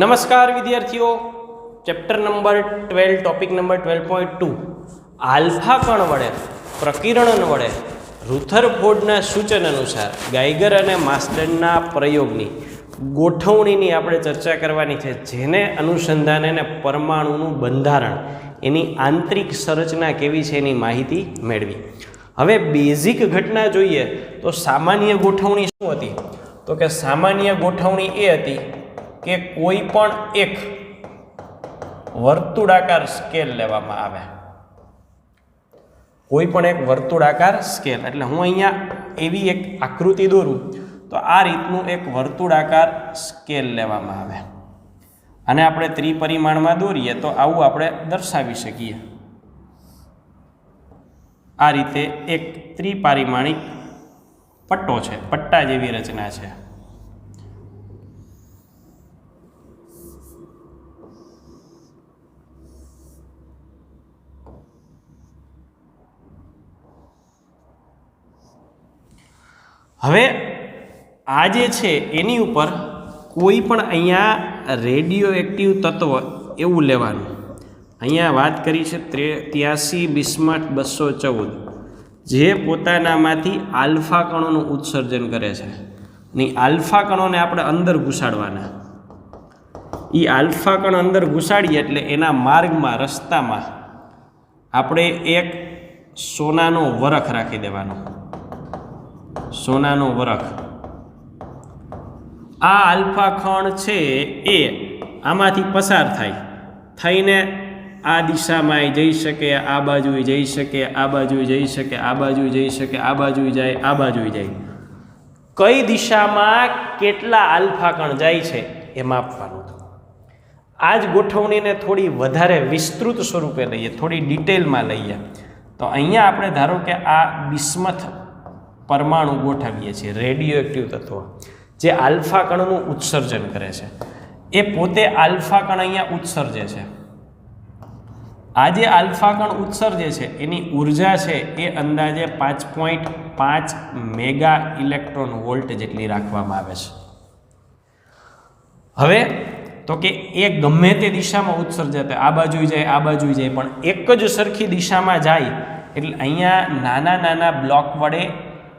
નમસ્કાર વિદ્યાર્થીઓ. Chapter number twelve topic number twelve point two alpha કણ વડે, પ્રકિરણ વડે રુથરફોર્ડના સૂચન અનુસાર ગાઈગર અને માસ્ટરના પ્રયોગની ગોઠવણીની આપણે ચર્ચા કરવાની છે, જેને અનુસંધાને અને પરમાણુનું બંધારણ, એની આંતરિક સંરચના કેવી છે એની માહિતી મેળવી. હવે બેઝિક ઘટના જોઈએ તો સામાન્ય ગોઠવણી શું હતી? તો કે સામાન્ય ગોઠવણી એ હતી કે કોઈ પણ એક વર્તુળાકાર સ્કેલ લેવામાં આવે. કોઈ પણ એક વર્તુળાકાર સ્કેલ. એટલે હું અહીંયા એવી એક આકૃતિ દોરું, તો આ રીતનું એક વર્તુળાકાર સ્કેલ લેવામાં આવે. અને આપણે ત્રિપરિમાણમાં દોરીએ, તો આવું આપણે દર્શાવી શકીએ. આ રીતે એક ત્રિપારિમાણિક પટ્ટો છે, પટ્ટા જેવી રચના છે. હવે, આ જે છે, એની ઉપર કોઈ પણ અહીંયા રેડિયો એક્ટિવ તત્વ એવું લેવાનું. અહીંયા વાત કરી છે ત્રે ત્યાસી બિસ્માટ બસો ચૌદ, જે પોતાનામાંથી આલ્ફા કણોનું ઉત્સર્જન કરે છે. ને આલ્ફા કણોને આપણે અંદર ઘુસાડવાના. એ આલ્ફા કણ અંદર ઘુસાડીએ એટલે એના માર્ગમાં, રસ્તામાં આપણે એક સોનાનો વરખ રાખી દેવાનો. સોનાનો વરખ. આ આલ્ફા ખણ છે એ આમાંથી પસાર થાય. થઈને આ દિશામાં જઈ શકે, આ બાજુ જઈ શકે, આ બાજુ જઈ શકે, આ બાજુ જઈ શકે, આ બાજુ જાય, આ બાજુ જાય. કઈ દિશામાં કેટલા આલ્ફા કણ જાય છે એ માપવાનું આ જ ગોઠવણીને થોડી વધારે વિસ્તૃત સ્વરૂપે લઈએ, થોડી ડિટેલમાં લઈએ. તો અહીંયા આપણે ધારો કે આ બિસ્મથ પરમાણુ ગોઠવીએ છીએ રેડિયો એક્ટિવ તત્વ, જે આલ્ફા કણનું ઉત્સર્જન કરે છે. એ પોતે આલ્ફા કણ અહીંયા ઉત્સર્જે છે. આ જે આલ્ફા કણ ઉત્સર્જે છે, એની ઊર્જા છે, એ અંદાજે પાંચ પોઈન્ટ પાંચ મેગા ઇલેક્ટ્રોન વોલ્ટ જેટલી રાખવામાં આવે છે. હવે, તો કે એ ગમે તે દિશામાં ઉત્સર્જે આ બાજુ જાય, આ બાજુ જાય, પણ એક જ સરખી દિશામાં જાય, એટલે અહીંયા નાના નાના બ્લોક વડે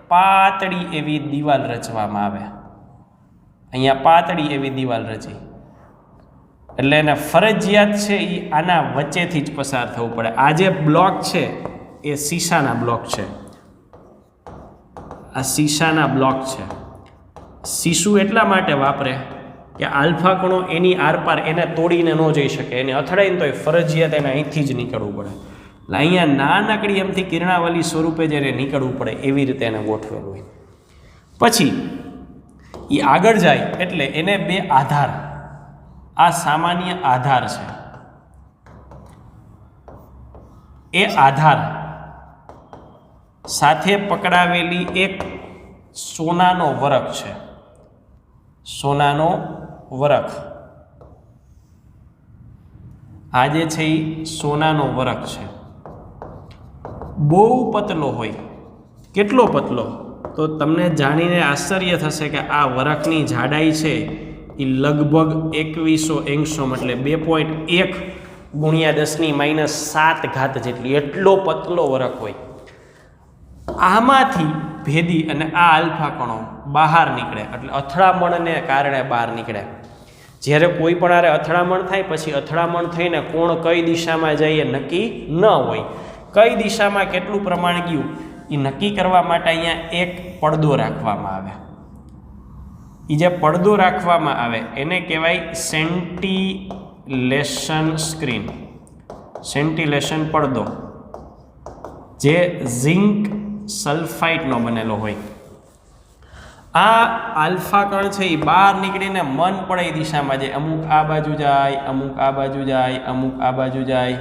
પાતળી એવી દિવાલ રચવામાં આવે. અહીંયા પાતળી એવી દિવાલ રચી. એટલે એને ફરજિયાત છે એ આના વચ્ચેથી જ પસાર થવું પડે. આ જે બ્લોક છે, એ શીશાના બ્લોક છે. આ શીશાના બ્લોક છે. શીશુ એટલા માટે વાપરે કે આલ્ફા એની આરપાર એને તોડીને ન જઈ શકે. એને અથડાઈને તો એ ફરજિયાત એને અહીંથી જ નીકળવું પડે. એટલે અહીંયા નાનકડી એમથી કિરણાવલી સ્વરૂપે જ્યારે નીકળવું પડે એવી રીતે એને ગોઠવેલું હોય. પછી એ આગળ જાય એટલે એને બે આધાર. આ સામાન્ય આધાર છે. એ આધાર સાથે પકડાવેલી એક સોનાનો વરખ છે. સોનાનો વરખ. આ જે છે એ સોનાનો વરખ છે. બહુ પતલો હોય. કેટલો પતલો? તો તમને જાણીને આશ્ચર્ય થશે કે આ વરખની જાડાઈ છે એ લગભગ એકવીસો એંગસોમ એટલે બે પોઈન્ટ એક ગુણ્યા દસની માઇનસ સાત ઘાત જેટલી, એટલો પતલો વરખ હોય. આમાંથી ભેદી અને આ આલ્ફા કણો બહાર નીકળે, એટલે અથડામણને કારણે બહાર નીકળે. જ્યારે કોઈ પણ આરે અથડામણ થાય, પછી અથડામણ થઈને કોણ કઈ દિશામાં જઈએ નક્કી ન હોય. કઈ દિશામાં કેટલું પ્રમાણ ગયું? એ નક્કી કરવા માટે અહીંયા એક પડદો રાખવામાં આવે એ જે પડદો રાખવામાં આવે, એને કહેવાય સેન્ટિલેશન સ્ક્રીન. સેન્ટિલેશન પડદો. જે ઝિંક સલ્ફાઇટનો બનેલો હોય. આ આલ્ફા કણ છે એ બહાર નીકળીને મન પડે એ દિશામાં જાય. અમુક આ બાજુ જાય, અમુક આ બાજુ જાય, અમુક આ બાજુ જાય.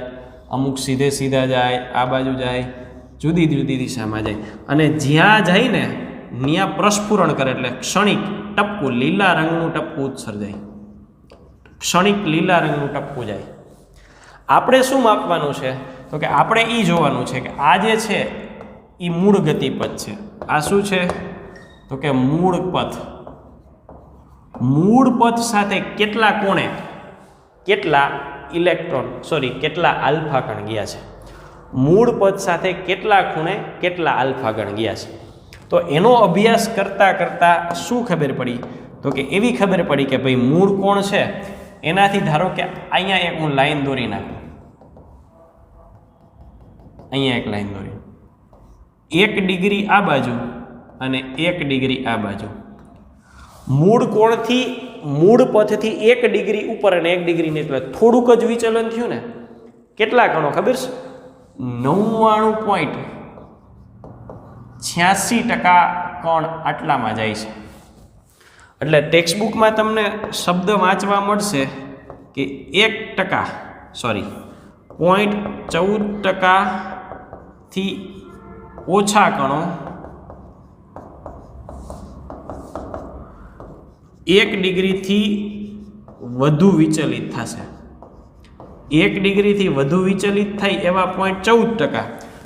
અમુક સીધે સીધા જાય, આ બાજુ જાય, જુદી જુદી દિશામાં જાય. અને જ્યાં જાય ને ત્યાં પ્રસ્ફુરણ કરે એટલે ક્ષણિક ટપકું લીલા રંગનું ટપકું ઉત્સર્જાય. ક્ષણિક લીલા રંગનું ટપકું જાય. આપણે શું માપવાનું છે? તો કે આપણે એ જોવાનું છે કે આ જે છે એ મૂળ ગતિપથ છે. આ શું છે? તો કે મૂળ પથ. મૂળ પથ સાથે કેટલા કોણે કેટલા ઇલેક્ટ્રોન સોરી કેટલા આલ્ફા કણ ગયા છે? મૂળ પદ સાથે કેટલા ખૂણે કેટલા આલ્ફા ગણ ગયા છે? તો એનો અભ્યાસ કરતાં કરતાં શું ખબર પડી? તો કે એવી ખબર પડી કે ભાઈ મૂળ કોણ છે? એનાથી ધારો કે અહીંયા એક હું લાઈન દોરી નાખું. અહીંયા એક લાઈન દોરી. એક ડિગ્રી આ બાજુ અને એક ડિગ્રી આ બાજુ. મૂળ કોણથી મૂળ પથથી એક ડિગ્રી ઉપર અને એક ડિગ્રી નીચે. થોડુંક જ વિચલન થયું ને? કેટલા કણો ખબર છે? નવ્વાણું પોઈન્ટ છ્યાસી ટકા કણ આટલામાં જાય છે. એટલે ટેક્સ્ટબુકમાં તમને શબ્દ વાંચવા મળશે કે એક ટકા સોરી પોઈન્ટ ચૌદ ટકાથી ઓછા કણો એક ડિગ્રીથી વધુ વિચલિત થશે. એક ડિગ્રીથી વધુ વિચલિત થાય એવા પોઈન્ટ ચૌદ ટકા.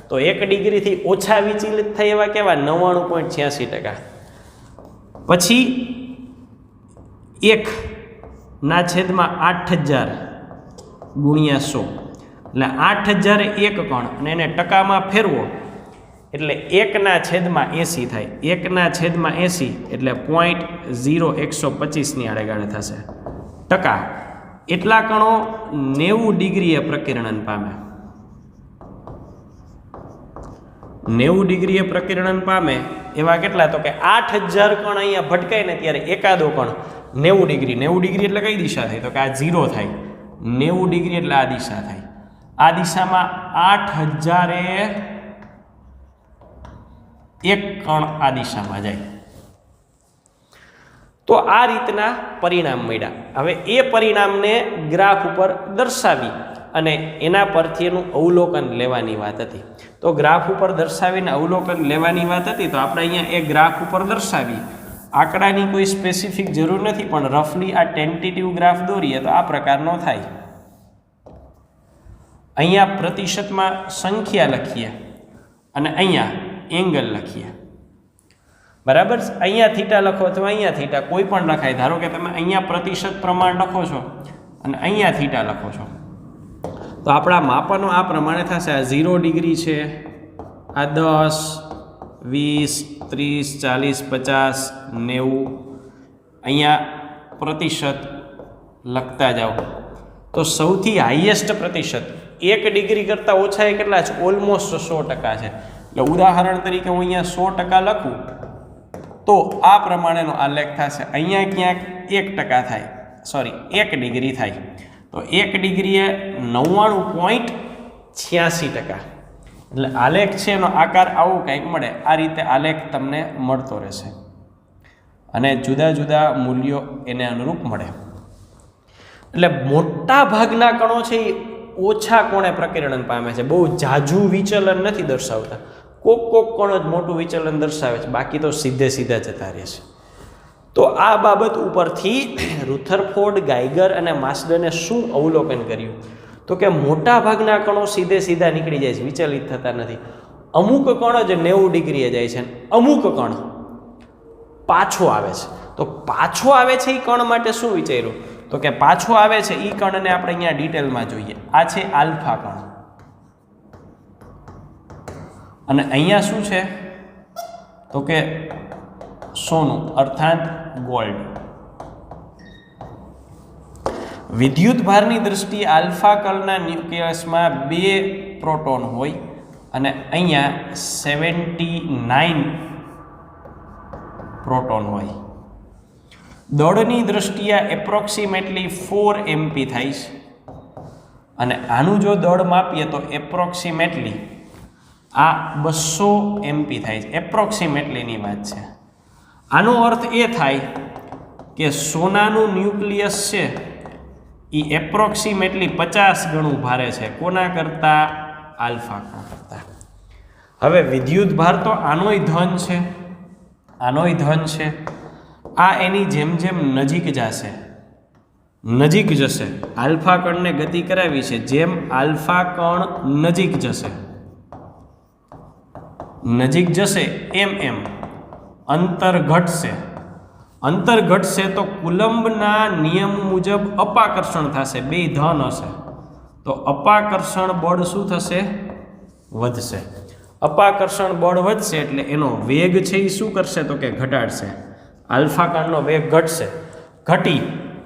તો એક ડિગ્રીથી ઓછા વિચલિત થાય એવા કેવા? નવ્વાણું પોઈન્ટ છ્યાસી ટકા. પછી એક ના છેદમાં આઠ હજાર ગુણ્યા સો. એટલે આઠ હજાર એક કણ. અને એને ટકામાં ફેરવો. એટલે એકના છેદમાં એંસી થાય. એકના છેદમાં એંસી એટલે પોઈન્ટ ઝીરો એકસો પચીસની આડેગાળે થશે. ટકા. એટલા કણો નેવું ડિગ્રીએ પ્રકિરણન પામે. નેવું ડિગ્રીએ પ્રકિરણન પામે એવા કેટલા? તો કે આઠ હજાર કણ અહીંયા ભટકાય ને ત્યારે એકાદો કણ નેવું ડિગ્રી. નેવું ડિગ્રી એટલે કઈ દિશા થાય? તો કે આ ઝીરો થાય. નેવું ડિગ્રી એટલે આ દિશા થાય. આ દિશામાં આઠ હજારે એક કણ આ દિશામાં જાય. તો આ રીતના પરિણામ મળ્યા. હવે એ પરિણામને ગ્રાફ ઉપર દર્શાવી અને એના પરથી એનું અવલોકન લેવાની વાત હતી. તો ગ્રાફ ઉપર દર્શાવીને અવલોકન લેવાની વાત હતી તો આપણે અહીંયા એ ગ્રાફ ઉપર દર્શાવી. આંકડાની કોઈ સ્પેસિફિક જરૂર નથી, પણ રફલી આ ટેન્ટેટિવ ગ્રાફ દોરીએ તો આ પ્રકારનો થાય. અહીંયા પ્રતિશતમાં સંખ્યા લખીએ. અને અહીંયા એંગલ લખીએ. બરાબર? અહીંયા થીટા લખો અથવા અહીંયા થીટા કોઈ પણ લખાય. ધારો કે તમે અહીંયા પ્રતિશત પ્રમાણ લખો છો અને અહીંયા થીટા લખો છો. તો આપણા માપનો આ પ્રમાણે થશે. આ ઝીરો ડિગ્રી છે. આ દસ, વીસ, ત્રીસ, ચાલીસ, પચાસ, નેવું. અહીંયા પ્રતિશત લખતા જાઓ. તો સૌથી હાઈએસ્ટ પ્રતિશત. એક ડિગ્રી કરતાં ઓછા એ કેટલા છે? ઓલમોસ્ટ સો ટકા છે. એટલે ઉદાહરણ તરીકે હું અહીંયા સો ટકા લખું, તો આ પ્રમાણેનો આલેખ થશે. અહીંયા ક્યાંક એક ટકા થાય. સોરી એક ડિગ્રી થાય. તો એક ડિગ્રીએ નવ્વાણું પોઈન્ટ છ્યાસી ટકા. એટલે આલેખ છે, એનો આકાર આવું કંઈક મળે. આ રીતે આલેખ તમને મળતો રહેશે. અને જુદા જુદા મૂલ્યો એને અનુરૂપ મળે. એટલે મોટા ભાગના કણો છે એ ઓછા કોણે પ્રકિરણ પામે છે. બહુ જાજુ વિચલન નથી દર્શાવતા. કોક કોક કોણ જ મોટું વિચલન દર્શાવે છે. બાકી તો સીધે સીધા જતા રહે છે. તો આ બાબત ઉપરથી રુથરફોર્ડ ગાઈગર અને માસ્ડને શું અવલોકન કર્યું? તો કે મોટા ભાગના કણો સીધે સીધા નીકળી જાય છે, વિચલિત થતા નથી. અમુક કણ જ નેવું ડિગ્રીએ જાય છે. અમુક કણ પાછો આવે છે. તો પાછો આવે છે એ કણ માટે શું વિચાર્યું? તો કે પાછો આવે છે એ કણને આપણે અહીંયા ડિટેલમાં જોઈએ. આ છે આલ્ફા કણ. અને અહીંયા શું છે? તો કે સોનું, અર્થાત ગોલ્ડ વિદ્યુત ભારની દ્રષ્ટિએ આલ્ફા કલના ન્યુક્લિયસમાં બે પ્રોટોન હોય અને અહીંયા સેવન્ટી નાઇન પ્રોટોન હોય. દળની દ્રષ્ટિએ એપ્રોક્સિમેટલી ફોર એમપી થાય છે. અને આનું જો દળ માપીએ તો એપ્રોક્સિમેટલી આ બસો એમપી થાય છે. એપ્રોક્સિમેટલીની વાત છે. આનો અર્થ એ થાય કે સોનાનું ન્યુક્લિયસ છે એ એપ્રોક્સિમેટલી પચાસ ગણું ભારે છે. કોના કરતાં? આલ્ફા કરતાં. હવે વિદ્યુત ભાર તો આનોય ધન છે. આનોય ધન છે. આ એની જેમ જેમ નજીક જશે. નજીક જશે. આલ્ફા કણને ગતિ કરાવી છે. જેમ આલ્ફા કણ નજીક જશે. નજીક જશે એમ એમ. અંતર ઘટશે. અંતર ઘટશે તો કુલંબના નિયમ મુજબ અપાકર્ષણ થશે. બે ધન હશે. તો અપાકર્ષણ બળ શું થશે? વધશે. અપાકર્ષણ બળ વધશે એટલે એનો વેગ છે એ શું કરશે? તો કે ઘટાડશે. આલ્ફાકણનો વેગ ઘટશે. ઘટી.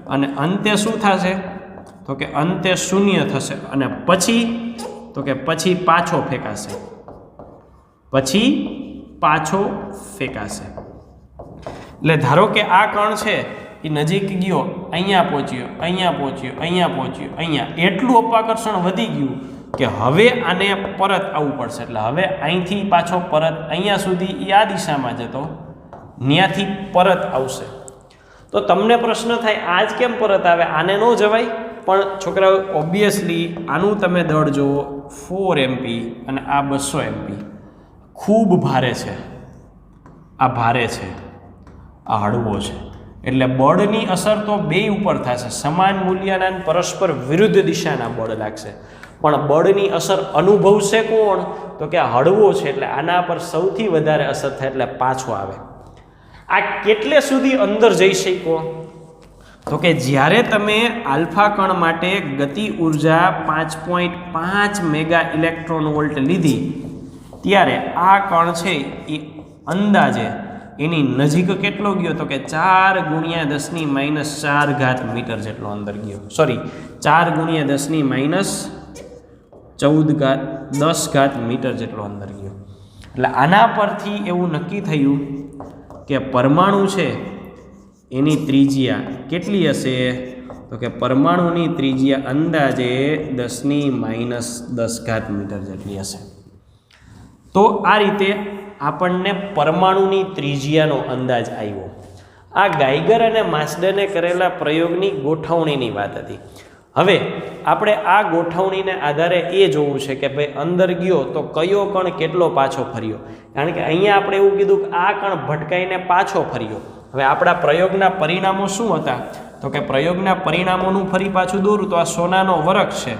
અને અંતે શું થશે? તો કે અંતે શૂન્ય થશે. અને પછી? તો કે પછી પાછો ફેંકાશે. પછી પાછો ફેંકાશે. એટલે ધારો કે આ કણ છે, એ નજીક ગયો, અહીંયા પહોંચ્યો અહીંયા પહોંચ્યો અહીંયા પહોંચ્યો, અહીંયા. એટલું અપાકર્ષણ વધી ગયું કે હવે આને પરત આવવું પડશે. એટલે હવે અહીંથી પાછો પરત અહીંયા સુધી એ આ દિશામાં જતો ત્યાંથી પરત આવશે. તો તમને પ્રશ્ન થાય, આજ કેમ પરત આવે? આને ન જવાય? પણ છોકરાઓ ઓબ્વિયસલી આનું તમે દળ જુઓ ફોર એમપી અને આ બસો એમપી ખૂબ ભારે છે. આ ભારે છે. આ હળવો છે. એટલે બળની અસર તો બે ઉપર થશે. સમાન મૂલ્યના પરસ્પર વિરુદ્ધ દિશાના બળ લાગશે. પણ બળની અસર અનુભવશે કોણ? તો કે હળવો છે એટલે આના પર સૌથી વધારે અસર થાય એટલે પાછો આવે. આ કેટલે સુધી અંદર જઈ શકો તો કે જ્યારે તમે આલ્ફા કણ માટે ગતિ ઊર્જા પાંચ પોઈન્ટ પાંચ મેગા ઇલેક્ટ્રોન વોલ્ટ લીધી ત્યારે આ કણ છે એ અંદાજે એની નજીક કેટલો ગયો? તો કે ચાર ગુણ્યા દસની માઇનસ ચાર ઘાત મીટર જેટલો અંદર ગયો. સોરી ચાર ગુણ્યા દસની માઇનસ ચૌદ ઘાત, દસ ઘાત મીટર જેટલો અંદર ગયો. એટલે આના પરથી એવું નક્કી થયું કે પરમાણુ છે એની ત્રિજ્યા કેટલી હશે? તો કે પરમાણુની ત્રિજ્યા અંદાજે દસની માઇનસ દસ ઘાત મીટર જેટલી હશે. તો આ રીતે આપણને પરમાણુની ત્રિજ્યાનો અંદાજ આવ્યો. આ ગાઈગર અને માસ્ડને કરેલા પ્રયોગની ગોઠવણીની વાત હતી. હવે આપણે આ ગોઠવણીને આધારે એ જોવું છે કે ભાઈ અંદર ગયો તો કયો કણ કેટલો પાછો ફર્યો? કારણ કે અહીંયા આપણે એવું કીધું કે આ કણ ભટકાઈને પાછો ફર્યો. હવે આપણા પ્રયોગના પરિણામો શું હતા? તો કે પ્રયોગના પરિણામોનું ફરી પાછું દોરું તો આ સોનાનો વરખ છે.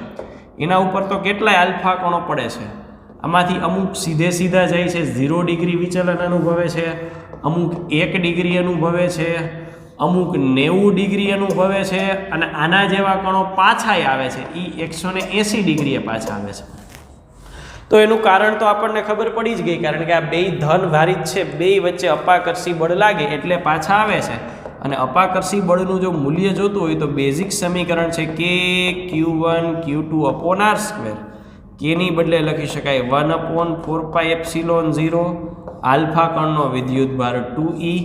એના ઉપર તો કેટલાય આલ્ફા કણો પડે છે. આમાંથી અમુક સીધે સીધા જાય છે, ઝીરો ડિગ્રી વિચલન અનુભવે છે, અમુક એક ડિગ્રી અનુભવે છે, અમુક નેવું ડિગ્રી અનુભવે છે અને આના જેવા કણો પાછા આવે છે. એ એકસો ને એંસી ડિગ્રીએ પાછા આવે છે. તો એનું કારણ તો આપણને ખબર પડી જ ગઈ, કારણ કે આ બે ધન ભારિત છે બે વચ્ચે અપાકર્ષી બળ લાગે એટલે પાછા આવે છે. અને અપાકર્ષી બળનું જો મૂલ્ય જોતું હોય તો બેઝિક સમીકરણ છે કે Q one Q two upon R square કેની બદલે લખી શકાય one upon four pi epsilon zero alpha કણનો વિદ્યુત ભાર ટુ ઈ.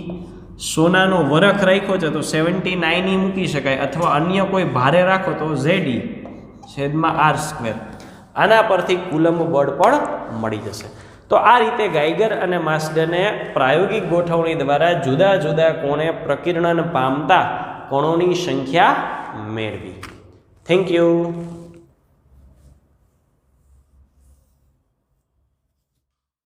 સોનાનો વરખ રાખ્યો છે તો સેવન્ટી નાઇન ઈ મૂકી શકાય અથવા અન્ય કોઈ ભારે રાખો તો ઝેડી છેદમાં આર સ્ક્વેર. આના પરથી કુલંબ બળ પણ મળી જશે. તો આ રીતે ગાઈગર અને માસ્ટરને પ્રાયોગિક ગોઠવણી દ્વારા જુદા જુદા કોણે પ્રકીર્ણન પામતા કણોની સંખ્યા મેળવી. Thank you